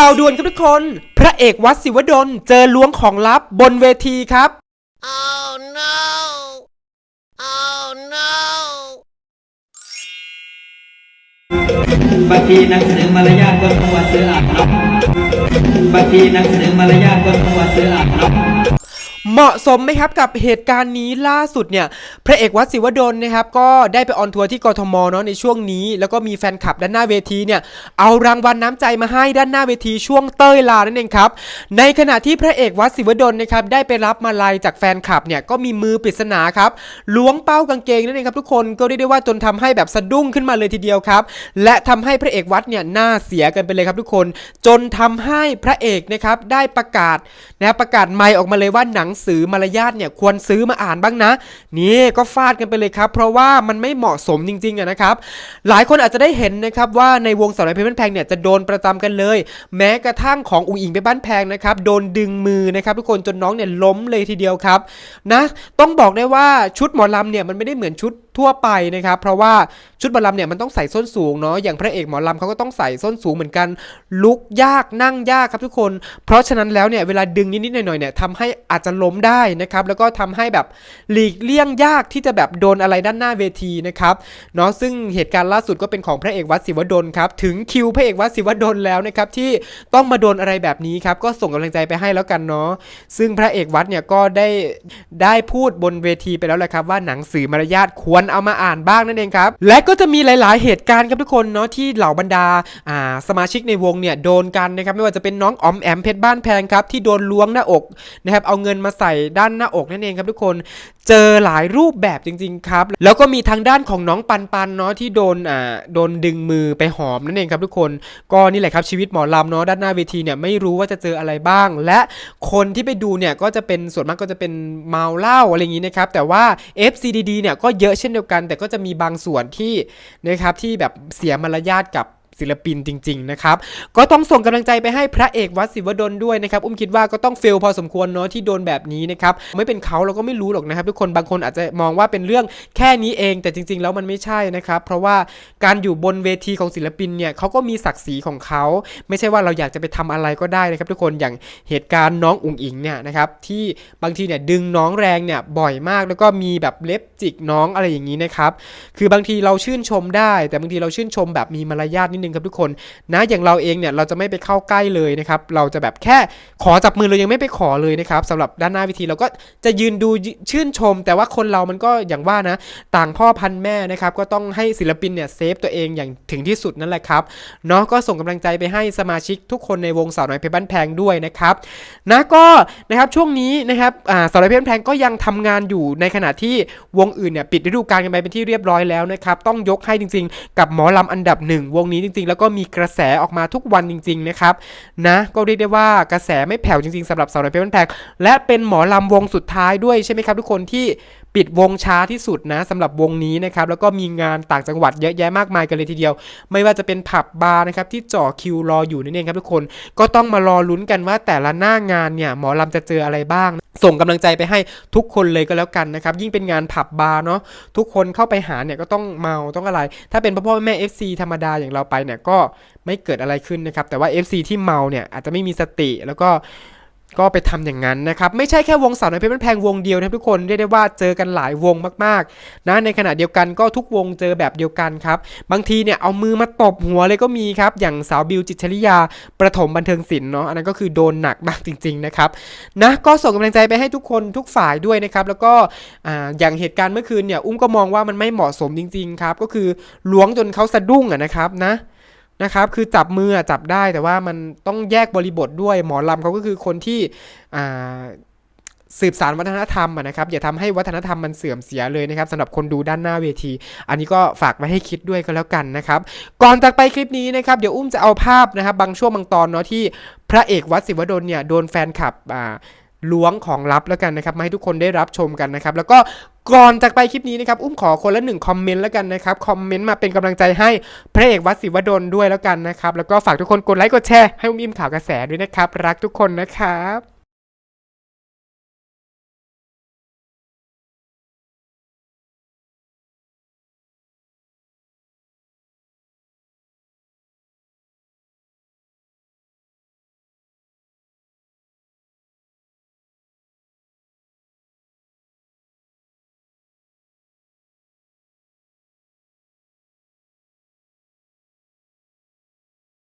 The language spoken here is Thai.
ข่าวด่วนครับทุกคน พระเอกวัดศิวดลเจอล้วงของลับบนเวทีครับ Oh no! Oh no! บางทีหนังสือมารยาทก็ควรซื้ออ่านครับบางทีหนังสือมารยาทก็ควรซื้ออ่านครับ เหมาะสมไหมครับกับเหตุการณ์นี้ล่าสุดเนี่ยพระเอกวัดศิวดลนะครับก็ได้ไปออนทัวร์ที่กทมเนาะในช่วงนี้ แล้วก็มีแฟนคลับด้านหน้าเวทีเนี่ยเอารางวัลน้ำใจมาให้ด้านหน้าเวทีช่วงเต้ยลานั่นเองครับในขณะที่พระเอกวัดศิวดลนะครับได้ไปรับมาลัยจากแฟนคลับเนี่ยก็มีมือปริศนาครับล้วงเป้ากางเกงนั่นเองครับทุกคนก็เรียกได้ว่าจนทำให้แบบสะดุ้งขึ้นมาเลยทีเดียวครับ และทำให้พระเอกวัดเนี่ยหน้าเสียกันไปเลยครับทุกคน จนทำให้พระเอกนะครับได้ประกาศนะรประกาศไมออกมาเลยว่าหนังสือมารยาทเนี่ยควรซื้อมาอ่านบ้างนะ นี่ก็ฟาดกันไปเลยครับ เพราะว่ามันไม่เหมาะสมจริงๆนะครับ หลายคนอาจจะได้เห็นนะครับว่าในวงสาวน้อยเพชรบ้านแพงเนี่ยจะโดนประจำกันเลย แม้กระทั่งของอุ๋งอิงไปบ้านแพงนะครับโดนดึงมือนะครับทุกคนจนน้องเนี่ยล้มเลยทีเดียวครับนะต้องบอกได้ว่าชุดหมอลำเนี่ยมันไม่ได้เหมือนชุด ทั่วไปนะครับเพราะว่าชุดหมอลำเนี่ยมันต้องใส่ส้นสูงเนาะอย่างพระเอกหมอลำเขาก็ต้องใส่ส้นสูงเหมือนกัน ลุกยากนั่งยากครับทุกคน เพราะฉะนั้นแล้วเนี่ยเวลาดึงนิดๆหน่อยๆเนี่ยทำให้อาจจะล้มได้นะครับแล้วก็ทำให้แบบหลีกเลี่ยงยากที่จะแบบโดนอะไรด้านหน้าเวทีนะครับเนาะซึ่งเหตุการณ์ล่าสุดก็เป็นของพระเอกวัดศิวดลครับถึงคิวพระเอกวัดศิวดลแล้วนะครับที่ต้องมาโดนอะไรแบบนี้ครับก็ส่งกำลังใจไปให้แล้วกันเนาะซึ่งพระเอกวัดเนี่ยก็ได้ได้พูดบนเวทีไปแล้วแหละครับว่าหนังสือมารยาทควรเอามาอ่านบ้างนั่นเองครับ และก็จะมีหลาย ๆ เหตุการณ์ครับทุกคนเนาะที่เหล่าบรรดาอ่าสมาชิกในวงเนี่ยโดนกันนะครับไม่ว่าจะเป็นน้องออมแอมเพชรบ้านแพงครับที่โดนล้วงหน้าอกนะครับเอาเงินมาใส่ด้านหน้าอกนั่นเองครับทุกคนเจอหลายรูปแบบจริง ๆ ครับ แล้วก็มีทางด้านของน้องปันปันเนาะที่โดนอ่าโดนดึงมือไปหอมนั่นเองครับทุกคนก็นี่แหละครับชีวิตหมอลำเนาะด้านหน้าเวทีเนี่ยไม่รู้ว่าจะเจออะไรบ้าง และคนที่ไปดูเนี่ยก็จะเป็นส่วนมากก็จะเป็นเมาเหล้าอะไรอย่างนี้นะครับแต่ว่า FCDD เนี่ยก็เยอะเช่นเดียวกัน แต่ก็จะมีบางส่วนที่นะครับที่แบบเสียมารยาทกับ ศิลปินจริง ๆ นะครับ ก็ต้องส่งกำลังใจไปให้พระเอกวัดศิวดลด้วยนะครับ อุ้มคิดว่าก็ต้องเฟลพอสมควรเนาะที่โดนแบบนี้นะครับ ไม่เป็นเขาเราก็ไม่รู้หรอกนะครับ ทุกคนบางคนอาจจะมองว่าเป็นเรื่องแค่นี้เองแต่จริง ๆ แล้วมันไม่ใช่นะครับ เพราะว่าการอยู่บนเวทีของศิลปินเนี่ยเขาก็มีศักดิ์ศรีของเขา ไม่ใช่ว่าเราอยากจะไปทำอะไรก็ได้นะครับ ทุกคนอย่างเหตุการณ์น้องอุ๋งอิงเนี่ยนะครับที่บางทีเนี่ยดึงน้องแรงเนี่ยบ่อยมากแล้วก็มีแบบเล็บจิกน้องอะไรอย่างนี้นะครับคือบางทีเราชื่นชมได้ แต่บางทีเราชื่นชมแบบมีมารยาทนิดนึงครับทุกคนนะอย่างเราเองเนี่ยเราจะไม่ไปเข้าใกล้เลยนะครับเราจะแบบแค่ขอจับมือเรายังไม่ไปขอเลยนะครับสำหรับด้านหน้าวิธีเราก็จะยืนดูชื่นชม แต่ว่าคนเรามันก็อย่างว่านะ ต่างพ่อพันแม่นะครับก็ต้องให้ศิลปินเนี่ยเซฟตัวเองอย่างถึงที่สุดนั่นแหละครับเนาะก็ส่งกำลังใจไปให้สมาชิกทุกคนในวงสาวน้อยเพชรบ้านแพงด้วยนะครับนะก็นะครับช่วงนี้นะครับอ่าสาวน้อยเพชรบ้านแพงก็ยังทำงานอยู่ในขณะที่วงอื่นเนี่ยปิดฤดูกาลกันไปเป็นที่เรียบร้อยแล้วนะครับต้องยกให้จริง ๆ กับหมอลำอันดับหนึ่งวงนี้จริง ๆ แล้วก็มีกระแสออกมาทุกวันจริง ๆ นะครับ นะก็เรียกได้ว่ากระแสไม่แผ่วจริง ๆสำหรับสาวน้อยเพชรบ้านแพงและเป็นหมอลำวงสุดท้ายด้วยใช่ไหมครับทุกคนที่ ปิดวงช้าที่สุดนะสำหรับวงนี้นะครับแล้วก็มีงานต่างจังหวัดเยอะแยะมากมายกันเลยทีเดียว ไม่ว่าจะเป็นผับบาร์นะครับที่จ่อคิวรออยู่นั่นเองครับทุกคนก็ต้องมารอลุ้นกันว่าแต่ละหน้างานเนี่ยหมอลำจะเจออะไรบ้าง ส่งกำลังใจไปให้ทุกคนเลยก็แล้วกันนะครับยิ่งเป็นงานผับบาร์เนาะทุกคนเข้าไปหาเนี่ยก็ต้องเมาต้องอะไร ถ้าเป็นพ่อพ่อแม่ FC ธรรมดาอย่างเราไปเนี่ยก็ไม่เกิดอะไรขึ้นนะครับแต่ว่า FC ที่เมาเนี่ยอาจจะไม่มีสติแล้วก็ ก็ไปทำอย่างนั้นนะครับ ไม่ใช่แค่วงสาวน้อยเพชรบ้านแพงวงเดียวนะครับทุกคนเรียกได้ว่าเจอกันหลายวงมากๆนะในขณะเดียวกันก็ทุกวงเจอแบบเดียวกันครับบางทีเนี่ยเอามือมาตบหัวเลยก็มีครับ อย่างสาวบิวจิตชลิยาประถมบันเทิงศิลป์เนาะอันนั้นก็คือโดนหนักมากจริง ๆนะครับนะก็ส่งกำลังใจไปให้ทุกคนทุกฝ่ายด้วยนะครับแล้วก็ออย่างเหตุการณ์เมื่อคืนเนี่ยอุ้มก็มองว่ามันไม่เหมาะสมจริง ๆ ครับ ก็คือล้วงจนเขาสะดุ้งอะนะครับนะ นะครับคือจับมือจับได้แต่ว่ามันต้องแยกบริบทด้วยหมอลำเขาก็คือคนที่สืบสารวัฒนธรรมนะครับอย่าทำให้วัฒนธรรมมันเสื่อมเสียเลยนะครับสำหรับคนดูด้านหน้าเวที อันนี้ก็ฝากไว้ให้คิดด้วยก็แล้วกันนะครับ ก่อนจากไปคลิปนี้นะครับเดี๋ยวอุ้มจะเอาภาพนะครับบางช่วงบางตอนเนาะที่พระเอกวัดศิวดลเนี่ยโดนแฟนคลับอ่า ล้วงของลับแล้วกันนะครับมาให้ทุกคนได้รับชมกันนะครับ แล้วก็ก่อนจากไปคลิปนี้นะครับ อุ้มขอคนละหนึ่งคอมเมนต์แล้วกันนะครับ คอมเมนต์มาเป็นกำลังใจให้พระเอกวัดศิวดลด้วยแล้วกันนะครับ แล้วก็ฝากทุกคนกดไลค์กดแชร์ให้อุ้มอิ่มข่าวกระแสด้วยนะครับ รักทุกคนนะครับ